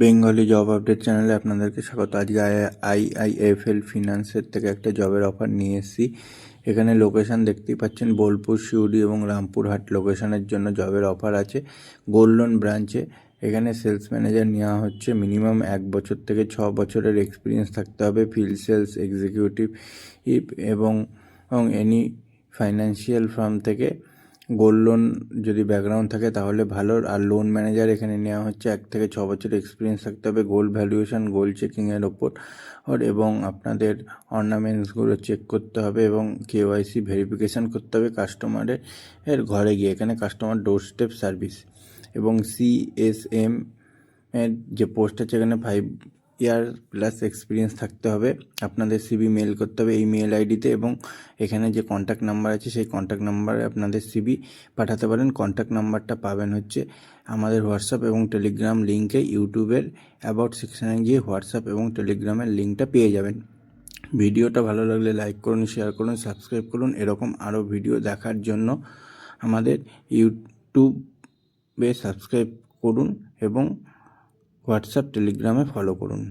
Bengali job update চ্যানেলে আপনাদেরকে স্বাগত। আজকে আই আই এফ, এল ফিনান্সের থেকে একটা জবের অফার নিয়ে এসেছি। এখানে লোকেশন দেখতেই পাচ্ছেন, বোলপুর শিউড়ি এবং রামপুরহাট লোকেশানের জন্য জবের অফার আছে। গোল্ড লোন ব্রাঞ্চে এখানে সেলস ম্যানেজার নেওয়া হচ্ছে। মিনিমাম এক বছর থেকে ছ বছরের এক্সপিরিয়েন্স থাকতে হবে। ফিল্ড সেলস এক্সিকিউটিভ এবং এনি ফাইন্যান্সিয়াল ফার্ম থেকে গোল্ড লোন যদি ব্যাকগ্রাউন্ড থাকে তাহলে ভালো। আর লোন ম্যানেজার এখানে নেওয়া হচ্ছে, এক থেকে ছ বছর এক্সপিরিয়েন্স থাকতে হবে গোল্ড ভ্যালুয়েশন গোল্ড চেকিংয়ের ওপর। এবং আপনাদের অর্নামেন্টসগুলো চেক করতে হবে এবং কেওয়াইসি ভেরিফিকেশান করতে হবে কাস্টমারের এর ঘরে গিয়ে। এখানে কাস্টমার ডোর স্টেপ সার্ভিস এবং সিএসএম এর যে পোস্ট আছে, এখানে ফাইভ ইয়ার প্লাস এক্সপিরিয়েন্স থাকতে হবে। আপনাদের সিবি মেল করতে হবে এই মেল আইডিতে এবং এখানে যে কন্ট্যাক্ট নাম্বার আছে সেই কন্ট্যাক্ট নাম্বারে আপনাদের সিবি পাঠাতে পারেন। কন্ট্যাক্ট নাম্বারটা পাবেন হচ্ছে আমাদের হোয়াটসঅ্যাপ এবং টেলিগ্রাম লিঙ্কে ইউটিউবের অ্যাবাউট সেকশানে গিয়ে হোয়াটসঅ্যাপ এবং টেলিগ্রামের লিঙ্কটা পেয়ে যাবেন। ভিডিওটা ভালো লাগলে লাইক করুন শেয়ার করুন সাবস্ক্রাইব করুন। এরকম আরও ভিডিও দেখার জন্য আমাদের ইউটিউবে সাবস্ক্রাইব করুন এবং হোয়াটসঅ্যাপ টেলিগ্রামে ফলো করুন।